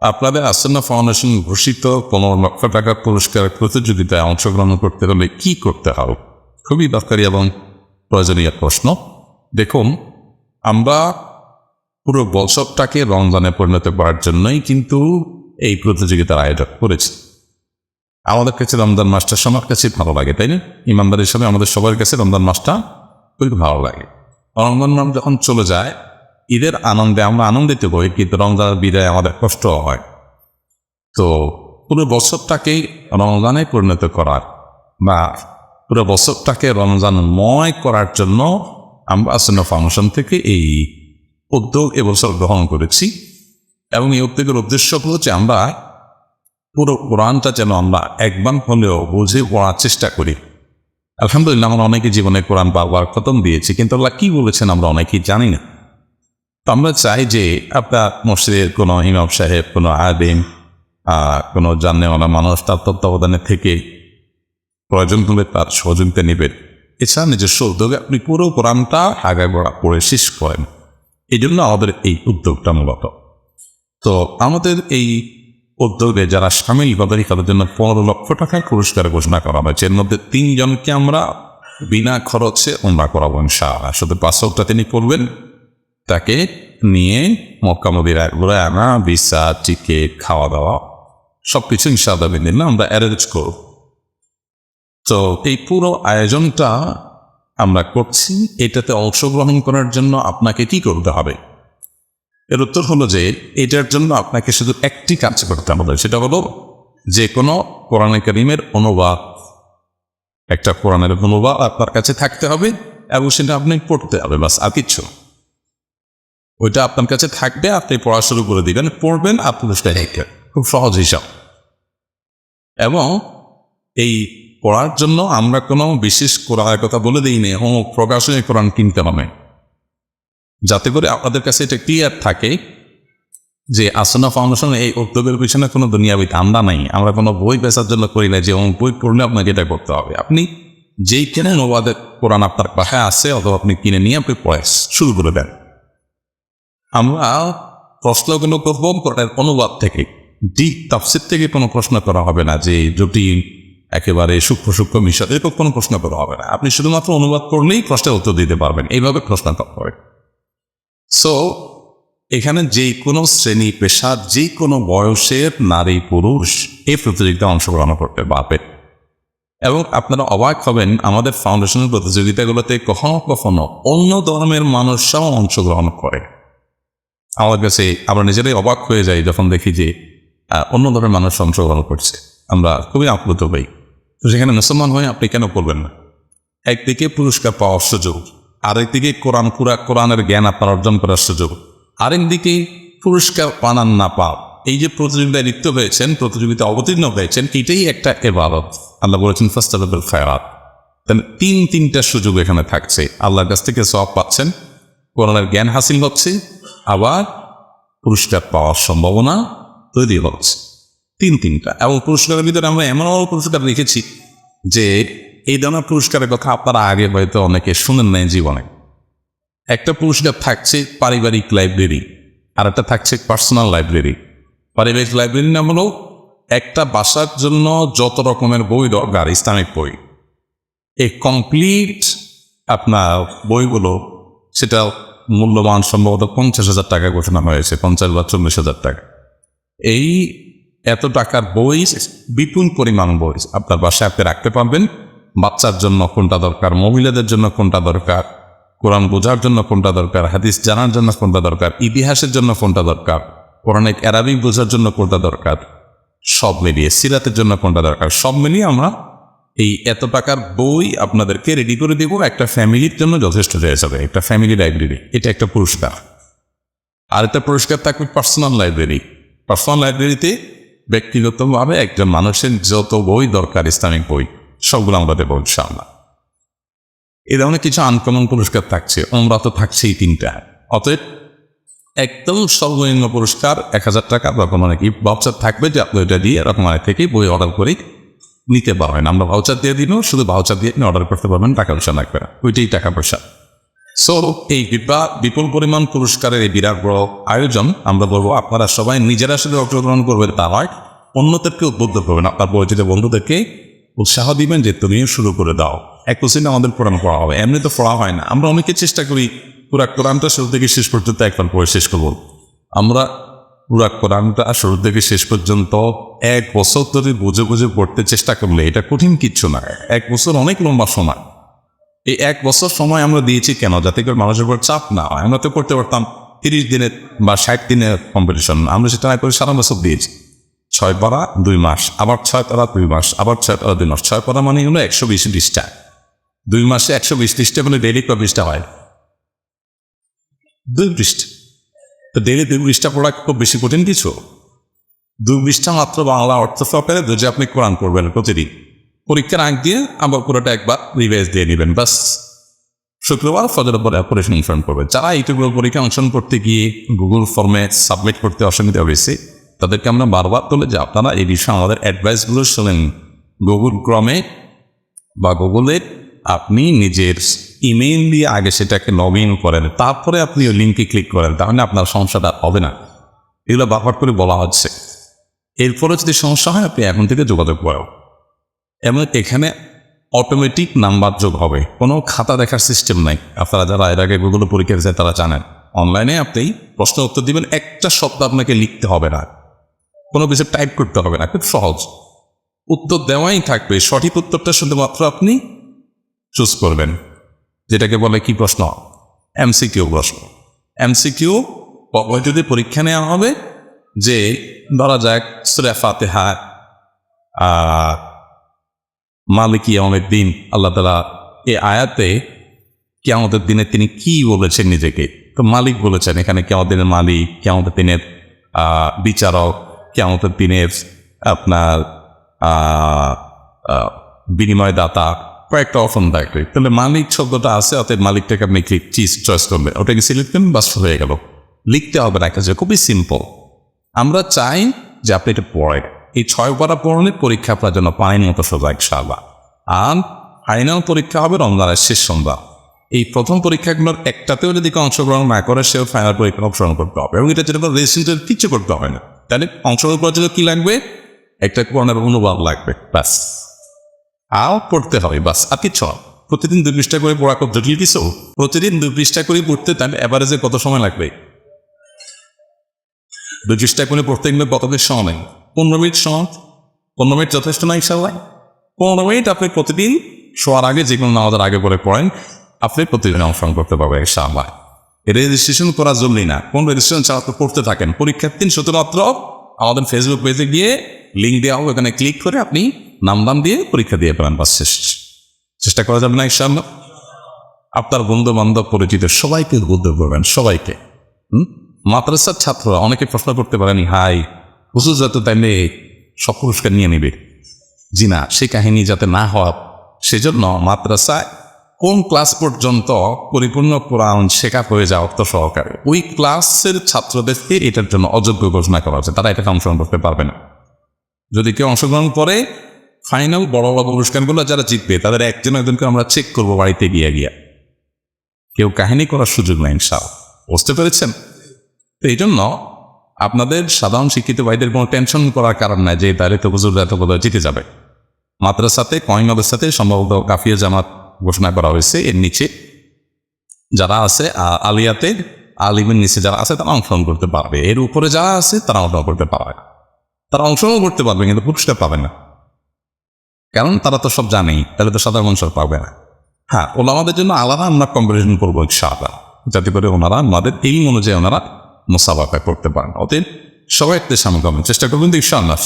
আপনাদের আসন্না ফাউন্ডেশন ঘোষিত পনেরো লক্ষ টাকা পুরস্কারের প্রতিযোগিতায় অংশগ্রহণ করতে হলে কি করতে হবে? খুবই দরকারি এবং প্রয়োজনীয় প্রশ্ন। দেখুন, আমরা পুরো বছরটাকে রমজানে পরিণত করার জন্যই কিন্তু এই প্রতিযোগিতার আয়োজন করেছি। আমাদের কাছে রমজান মাসটা সবার কাছে ভালো লাগে, তাই না? ইমানদার হিসাবে আমাদের সবার কাছে রমজান মাসটা খুবই ভালো লাগে। রমজান মাস যখন চলে যায় ঈদের আনন্দে, আমরা আনন্দিত হই কিন্তু রমজানের বিদায় আমাদের কষ্ট হয়। তো পুরো বছরটাকেই রমজানে পরিণত করার বা পুরো বছরটাকে রমজানময় করার জন্য আমরা আসন্ন ফাংশন থেকে এই উদ্যোগ এবছর গ্রহণ করেছি। এবং এই উদ্যোগের উদ্দেশ্য হচ্ছে আমরা পুরো কোরআনটা যেন আমরা একবার হলেও বুঝে পড়ার চেষ্টা করি। আলহামদুলিল্লাহ, আমরা অনেকে জীবনে কোরআন বারবার খতম দিয়েছি, কিন্তু আল্লাহ কী বলেছেন আমরা অনেকেই জানি না। তো আমরা চাই যে আপনার মসজিদের কোনো ইমাম সাহেব, কোনো আদিম কোনো জানেওয়ালা মানুষ তার তত্ত্বাবধানে থেকে প্রয়োজন হলে তার সহযোগিতা নেবেন এছাড়া নিজস্ব উদ্যোগে আপনি পুরো কোরআনটা আগায় বড়া পড়ে শেষ করেন। এই জন্য আমাদের এই উদ্যোগটা মূলত। তো আমাদের এই উদ্যোগে যারা সামিল হবে তাদের জন্য পনেরো লক্ষ টাকার পুরস্কার ঘোষণা করা হয়েছে, এর মধ্যে তিনজনকে আমরা বিনা খরচে ওমরা করাবো ইনশাআল্লাহ। শুধু পাঁচশোটা তিনি করবেন তাকে নিয়ে মক্কা মদিরা ঘুরে আনা ভিসা টিকিট খাওয়া দাওয়া সব কিছু ইনশাআল্লাহ বিদিন আমরা অ্যারেঞ্জ করব। তো এই পুরো আয়োজনটা আমরা করছি, এটাতে অংশগ্রহণ করার জন্য আপনাকে কি করতে হবে? এর উত্তর হলো যে, এটার জন্য আপনাকে শুধু একটি কাজ করতে হবে, সেটা হলো যে কোনো কোরআনে করিমের অনুবাদ। একটা কোরআনের অনুবাদ আপনার কাছে থাকতে হবে এবং সেটা আপনি পড়তে হবে, বাস আর কিচ্ছু। ওইটা আপনার কাছে থাকবে, আপনি পড়া শুরু করে দিবেন, পড়বেন পুরস্কার দেখবেন খুব সহজ হিসাব এবং এই পড়ার জন্য আমরা কোনো বিশেষ কোরআনের কথা বলে দিই নি ও প্রকাশনী কোরআন কিনতে হবে। যাতে করে আপনাদের কাছে এটা ক্লিয়ার থাকে যে আসনা ফাউন্ডেশন এই উদ্যোগের পিছনে কোনো দুনিয়াবি ধান্দা নাই। আমরা কোনো বই বেচার জন্য করি না যে অমুক বই পড়লে আপনাকে এটা করতে হবে। আপনি যেই কেনেন অনুবাদের কোরআন আপনার বাসায় আছে, অথবা আপনি কিনে নিয়ে আপনি পড়ে শুরু করে দেন। আমরা প্রশ্নগুলো করব কোরআনের অনুবাদ থেকে ডিপ তাফসির থেকে কোনো প্রশ্ন করা হবে না যে জটিল একেবারে সূক্ষ্ম সূক্ষ্ম বিষয় এরকম কোনো প্রশ্ন করা হবে না। আপনি শুধুমাত্র অনুবাদ করলেই প্রশ্নের উত্তর দিতে পারবেন। এইভাবে প্রশ্ন করা হবে সো এখানে যে কোনো শ্রেণি পেশার যে কোনো বয়সের নারী পুরুষ এই প্রতিযোগিতায় অংশগ্রহণ করতে পারবে। এবং আপনারা অবাক হবেন, আমাদের ফাউন্ডেশনের প্রতিযোগিতাগুলোতে কখনো কখনো অন্য ধর্মের মানুষরাও অংশগ্রহণ করে। আমার কাছে আমরা নিজেরাই অবাক হয়ে যাই যখন দেখি যে অন্য ধরনের মানুষ অংশগ্রহণ করছে। আমরা খুবই আপ্লুত হই। তো সেখানে মুসলমান হয়ে আপনি কেন করবেন না? একদিকে পুরস্কার পাওয়ার সুযোগ, আরেকদিকে কোরআন কুরা কোরআনের জ্ঞান আপনার অর্জন করার সুযোগ, আরেকদিকে পুরস্কার পানান না পাও এই যে প্রতিযোগিতায় লিপ্ত হয়েছেন প্রতিযোগিতা অবতীর্ণ হয়েছেন, এটাই একটা এবারত আল্লাহ বলেছেন ফার্স্ট ফায়ার তাহলে তিন তিনটা সুযোগ এখানে থাকছে। আল্লাহর কাছ থেকে সব পাচ্ছেন কোরআনের জ্ঞান হাসিল হচ্ছে, আবার পুরস্কার পাওয়ার সম্ভাবনা তৈরি হচ্ছে। তিন তিনটা। এবং পুরস্কারের ভিতরে আমরা এমন পুরস্কার রেখেছি যে এই ধরনের পুরস্কারের কথা আপনারা আগে হয়তো অনেকে শুনেন নাই জীবনে। একটা পুরস্কার থাকছে পারিবারিক লাইব্রেরি আর একটা থাকছে পার্সোনাল লাইব্রেরি। পারিবারিক লাইব্রেরির নাম হলো একটা বাসার জন্য যত রকমের বই দরকার, ইসলামিক বই। এই কমপ্লিট আপনার বইগুলো, সেটা মূল্যমান সম্ভবত পঞ্চাশ হাজার টাকা ঘোষণা হয়েছে, পঞ্চাশ বা চল্লিশ হাজার টাকা। এই এত টাকার বই, বিপুল পরিমাণ বই আপনার বাসায় আপনি রাখতে পারবেন। বাচ্চার জন্য কোনটা দরকার, মহিলাদের জন্য কোনটা দরকার, কোরআন বোঝার জন্য কোনটা দরকার, হাদিস জানার জন্য কোনটা দরকার, ইতিহাসের জন্য কোনটা দরকার কোরআনিক অ্যারাবিক বোঝার জন্য কোনটা দরকার, সব মিলিয়ে সিরাতের জন্য কোনটা দরকার, সব মিলিয়ে আমরা এই এত টাকার বই আপনাদেরকে রেডি করে দেবো। একটা ফ্যামিলির জন্য যথেষ্ট হয়ে যাবে একটা ফ্যামিলি লাইব্রেরি এটা একটা পুরস্কার। আর একটা পুরস্কার থাকবে পার্সোনাল লাইব্রেরি পার্সোনাল লাইব্রেরিতে ব্যক্তিগতভাবে একজন মানুষের যত বই দরকার, ইসলামিক বই, সবগুলো আমরা দেবো ইনশাআল্লাহ। এ ধরনের কিছু আনকমন পুরস্কার থাকছে, আমরা তো থাকছেই তিনটা। অতএব একদম সর্বনিম্ন পুরস্কার এক হাজার টাকা বা কোনো নাকি ভাউচার থাকবে যে আপনি ওইটা দিয়ে রকমারি থেকে বই অর্ডার করে নিতে পারবেন। আমরা ভাউচার দিয়ে দিলেও শুধু ভাউচার দিয়ে আপনি অর্ডার করতে পারবেন, টাকা পয়সা লাগবে না। ওইটাই টাকা পয়সা। সো এই বিপা- বিপুল পরিমাণ পুরস্কারের এই বিরাট বড় আয়োজন, আমরা বলব আপনারা সবাই নিজেরা সাথে অংশগ্রহণ করবেন তা নয়, অন্যদেরকে উদ্বুদ্ধ করবেন। আপনার পরিচিত বন্ধুদেরকে উৎসাহ দিবেন যে তুমিও শুরু করে দাও। এক কোশ্চিন আমাদের কোরআন পড়া হবে। এমনি তো পড়া হয় না। আমরা অনেকে চেষ্টা করি পুরা কোরআনটা শুরু থেকে শেষ পর্যন্ত একবার পড়ে শেষ করব। আমরা পুরা কোরআনটা শুরু থেকে শেষ পর্যন্ত এক বছর ধরে বুঝে বুঝে পড়তে চেষ্টা করলে এটা কঠিন কিচ্ছু না। এক বছর অনেক লম্বা সময়। এই এক বছর সময় আমরা দিয়েছি কেন? যাতে করে মানুষের উপর চাপ না হয়। আমরা তো করতে পারতাম তিরিশ দিনের বা ষাট দিনের কম্পিটিশন আমরা সেটা না করে সারা বছর দিয়েছি। ছয় পারা দুই মাস। আবার ছয় পারা দুই মাস। আবার ছয় পারা দুই মাস। ছয় পারা মানে হলো একশো বিশ পৃষ্ঠা দুই মাসে একশো বিশ পৃষ্ঠা মানে ডেলি ক পৃষ্ঠা হয়? দুই পৃষ্ঠা। তো ডেলি দুই পৃষ্ঠা পড়া খুব বেশি কঠিন কিছু? দুই পৃষ্ঠা মাত্র বাংলা অর্থ সহকারে, যদি আপনি কোরআন পড়বেন প্রতিদিন। পরীক্ষার আগ দিয়ে আবার পুরোটা একবার রিভাইজ দিয়ে নেবেন বাস শুক্রবার ফজরের পরে অপারেশন ইনফর্ম করবে যারা ইউটিউব পরীক্ষা অংশগ্রহণ করতে গিয়ে গুগল ফর্মে সাবমিট করতে অসুবিধা হয়েছে, তাদেরকে আমরা বারবার তুলে যে আপনারা এই বিষয়ে আমাদের অ্যাডভাইসগুলো শোনেন। গুগল ক্রমে বা গুগলে আপনি নিজের ইমেইল দিয়ে আগে সেটাকে লগ ইন করেন, তারপরে আপনি ওই লিঙ্কে ক্লিক করেন তাহলে আপনার সমস্যাটা হবে না। এগুলো বারবার করে বলা হচ্ছে। এরপরে যদি সমস্যা হয়, আপনি এখন থেকে যোগাযোগ করেন এবং এখানে অটোমেটিক নাম্বার যোগ হবে। কোনো খাতা দেখার সিস্টেম নাই। আপনারা যারা এর আগে গুগল পরীক্ষা দিয়েছে তারা জানেন। অনলাইনে আপনি প্রশ্ন উত্তর দিবেন, একটা শব্দ আপনাকে লিখতে হবে না। কোনো কিছু টাইপ করতে হবে না। খুব সহজ। উত্তর দেওয়াই থাকবে। সঠিক উত্তরটা শুধুমাত্র আপনি চুজ করবেন। যেটাকে বলে কি প্রশ্ন? এমসিকিউ প্রশ্ন। এমসিকিউ যদি পরীক্ষা নেওয়া হবে যে ধরা যাক সুরে ফাতেহা মালিকি আমাদের দিন আল্লাহ তালা এই আয়াতে কেমতের দিনে তিনি কি বলেছেন নিজেকে? তো মালিক বলেছেন এখানে কেমতের দিনের মালিক কেমতের দিনের আহ, বিচারক কেমতের দিনের আপনার বিনিময়দাতা কয়েকটা অপশন থাকবে তাহলে মালিক শব্দটা আছে, অতএব মালিকটাকে আপনি ক্লিক চিজ চয়েস করবেন। ওটাকে সিলেক্ট করবেন? বাস হয়ে গেল। লিখতে হবে না কাছে খুবই সিম্পল আমরা চাই যে আপনি এটা পড়েন। এই ছয় পারা পড়লে পরীক্ষা আপনার জন্য পানির মতো সোজা ইনশাআল্লাহ। আর ফাইনাল পরীক্ষা হবে রমজানের শেষ সন্ধ্যা। এই প্রথম পরীক্ষাগুলোর একটাতেও যদি অংশগ্রহণ না করে, সেও ফাইনাল পরীক্ষা অংশগ্রহণ করতে হবে। এবং এটা যেটা রেজিস্ট্রেশন কিচ্ছু করতে হবে না। তাহলে অংশগ্রহণ করার জন্য কি লাগবে? একটা কোরআনের অনুবাদ লাগবে। ব্যাস। আও পড়তে হবে, বাস। আর কিছু প্রতিদিন দুই পৃষ্ঠা করে পড়া খুব জটিল কিছু। প্রতিদিন দুই পৃষ্ঠা করে পড়তে তাহলে অ্যাভারেজে কত সময় লাগবে? দুই পৃষ্ঠা করে পড়তে গেলে কত বেশ সময় নেই পনেরো মিনিট সময়? পনেরো মিনিট যথেষ্ট না ইনশাল্লাহ পনেরো মিনিট আপনি প্রতিদিন শোয়ার আগে যে কোনো নামাজের আগে করে পড়েন, আপনি প্রতিদিন অংশগ্রহণ করতে পারবেন ইনশাআল্লাহ। রেজিস্ট্রেশন করা জরুরি না। কোন রেজিস্ট্রেশন ছাড়া তো করতে থাকেন। পরীক্ষার দিন শুধুমাত্র আমাদের ফেসবুক পেজে গিয়ে লিঙ্ক দেওয়া হবে। ওখানে ক্লিক করে আপনি নাম দাম দিয়ে পরীক্ষা দিয়ে পেলেন বাস শেষ চেষ্টা করা যাবে না, ইনশাআল্লাহ। আপনার বন্ধু বান্ধব পরিচিত, সবাইকে উদ্বুদ্ধ করবেন, সবাইকে। হুম? মাদ্রাসার ছাত্ররা অনেকে প্রশ্ন করতে পারেনি, হাই হুসুর যাতে তাইলে সব পুরস্কার নিয়ে নেবে? জি না, সেই কাহিনী যাতে না হওয়া সেজন্য মাদ্রাসায় কোন ক্লাস পর্যন্ত পরিপূর্ণ কোরআন শেখা হয়ে যাওয়া অর্থ সহকারে, ওই ক্লাসের ছাত্রদেরকে এটার জন্য অযোগ্য ঘোষণা করা হচ্ছে। তারা এটাতে অংশগ্রহণ করতে পারবে না। যদি কেউ অংশগ্রহণ করে ফাইনাল বড় বড় পুরস্কারগুলো যারা জিতবে, তাদের একজন একজনকে আমরা চেক করব বাড়িতে গিয়ে গিয়া। কেউ কাহিনী করার সুযোগ নাই ইনশাল বুঝতে পেরেছেন? তো এই জন্য আপনাদের সাধারণ শিক্ষিত ভাইদের কোনো টেনশন করার কারণ নাই যে, তাহলে তো হুজুর এত কোথাও জিতে যাবে। মাদ্রাসাতে কয়েন সাথে সম্ভবত কাফিয়া জামাত ঘোষণা করা হয়েছে, এর নিচে। যারা আছে আলিয়াতে, আলিমের নিচে যারা আছে, তারা অংশগ্রহণ করতে পারবে। এর উপরে যারা আছে, তারা অংশগ্রহণ করতে পারবে তারা অংশগ্রহণ করতে পারবে, কিন্তু পুরস্কার পাবে না। কারণ তারা তো সব জানেই, তাহলে তো সাধারণ মানুষ পাবে না। হ্যাঁ ওনাদের জন্য আলাদা আমরা কম্পিটিশন করব ইনশাআল্লাহ। যাতে করে ওনারা আমাদের এই অনুযায়ী ওনারা মোসাফাকা করতে পারেন। অতএব সবাই একটা সামনে চেষ্টা করবেন, ইনশাআল্লাহ।